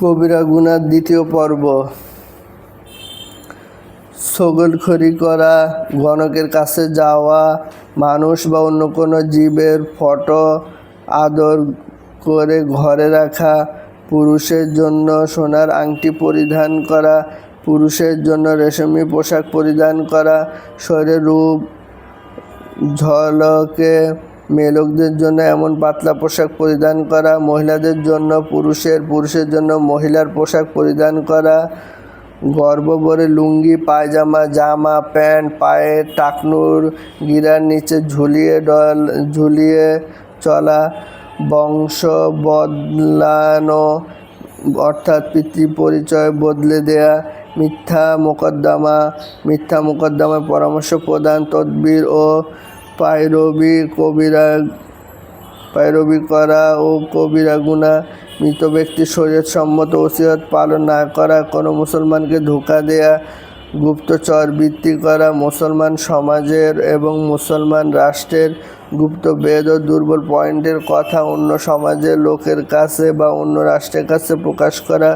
কবিরা গুনার দ্বিতীয় পর্ব। ছগলখড়ি করা, গণকের কাছে যাওয়া, মানুষ বা অন্য কোনো জীবের ফটো আদর করে ঘরে রাখা, পুরুষের জন্য সোনার আংটি পরিধান করা, পুরুষের জন্য রেশমি পোশাক পরিধান করা, শরীরের রূপ, ঝলকে মেয়েলোকদের জন্য এমন পাতলা পোশাক পরিধান করা, মহিলাদের জন্য পুরুষের পুরুষের জন্য মহিলার পোশাক পরিধান করা গর্ভবরে লুঙ্গি, পায়জামা, জামা, প্যান্ট, পায়ে টাকনুর গিরার নিচে ঝুলিয়ে ডল, ঝুলিয়ে চলা, বংশ বদলানো, অর্থাৎ পিতৃ পরিচয় বদলে দেয়া, মিথ্যা মোকদ্দমা, মিথ্যা মোকদ্দমায় পরামর্শ প্রদান, তদবির ও পায়রবি কবিরা, পায়রবি করা ও কবিরা গুণা, মৃত ব্যক্তির শরীর সম্মত ওসিয়ত পালন না করা, কোনো মুসলমানকে ধোকা দেয়া, গুপ্তচর বৃত্তি করা, মুসলমান সমাজের এবং মুসলমান রাষ্ট্রের গুপ্ত বেদ ও দুর্বল পয়েন্টের কথা অন্য সমাজের লোকের কাছে বা অন্য রাষ্ট্রের কাছে প্রকাশ করা,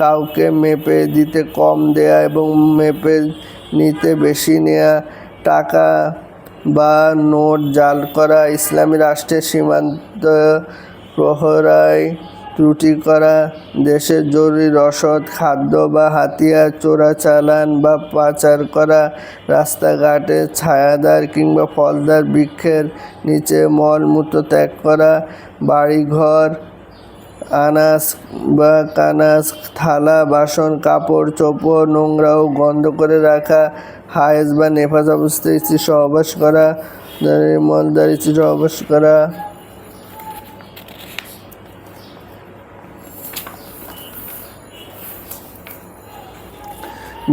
কাউকে মেপে দিতে কম দেয়া এবং মেপে নিতে বেশি নেয়া, টাকা বা নোট জাল করা, ইসলামী রাষ্ট্রের সীমান্ত প্রহরায় ত্রুটি করা, দেশের জরুরি রসদ, খাদ্য বা হাতিয়ার চোরাচালান বা পাচার করা, রাস্তাঘাটে ছায়াদার কিংবা ফলদার বৃক্ষের নিচে মলমূত্র ত্যাগ করা, বাড়িঘর আনাস বা কানাস, থালা, বাসন, কাপড়, চোপড়, নোংরা ও গন্ধ করে রাখা হায়েজ বা নেফাজ অবস্থায় স্ত্রী সহবাস করা মলদার স্ত্রী সহবাস করা।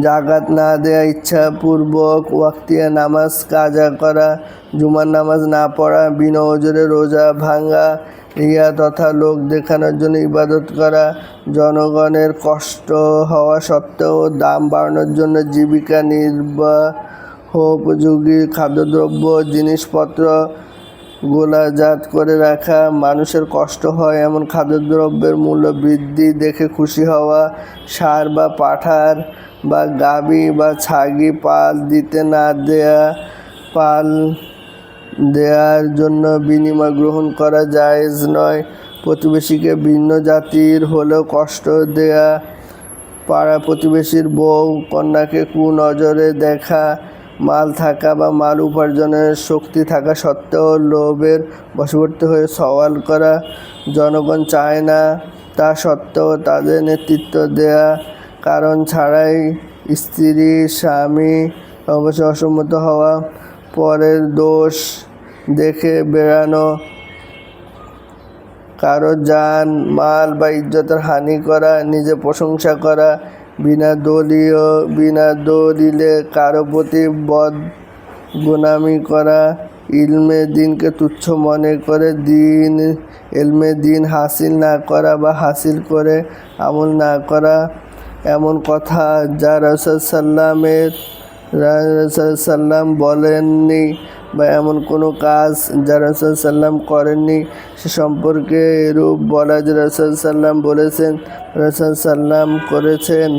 জাগাত না দেয়া ইচ্ছাপূর্বক ওয়াক্তিয়া নামাজ কাজা করা, জুমার নামাজ না পড়া, বিনা ওজরে রোজা ভাঙ্গা রিয়া তথা লোক দেখানোর জন্য ইবাদত করা, জনগণের কষ্ট হওয়া সত্ত্বেও দাম বাড়ানোর জন্য জীবিকা নির্বাহ উপযোগী খাদ্যদ্রব্য, জিনিসপত্র গোলাজাত করে রাখা, মানুষের কষ্ট হয় এমন খাদ্যদ্রব্যের মূল্য বৃদ্ধি দেখে খুশি হওয়া, সার বা পাঠার বা গাভী বা ছাগি পাল দিতে না দেয়া পাল দেওয়ার জন্য বিনিময় গ্রহণ করা জায়েজ নয়। প্রতিবেশীকে ভিন্ন জাতির হলেও কষ্ট দেয়া পাড়া প্রতিবেশীর বউ কন্যাকে কুনজরে দেখা, মাল থাকা বা মাল উপার্জনের শক্তি থাকা সত্ত্বেও লোভের বশবর্তী হয়ে সওয়াল করা জনগণ চায় না। তা সত্ত্বেও তাদের নেতৃত্ব দেয়া কারণ ছাড়াই স্ত্রী, স্বামী অবশ্যই অসম্মত হওয়া পরের দোষ দেখে বেড়ানো। কারও যান মাল বা ইজ্জতের হানি করা, নিজে প্রশংসা করা, বিনা দলীয় বিনা দলিলে কারও প্রতি বদ গুনামি করা, ইলমে দিনকে তুচ্ছ মনে করে দিন এলমে দিন হাসিল না করা বা হাসিল করে আমল না করা, এমন কথা যা রসদ সাল্লামের সাল্লাম বলেননি বা এমন কোনো কাজ যা রসদ সাল্লাম করেননি সে সম্পর্কে এরূপ বলা যে রসদ সাল্লাম বলেছেন রসদ সাল্লাম করেছেন।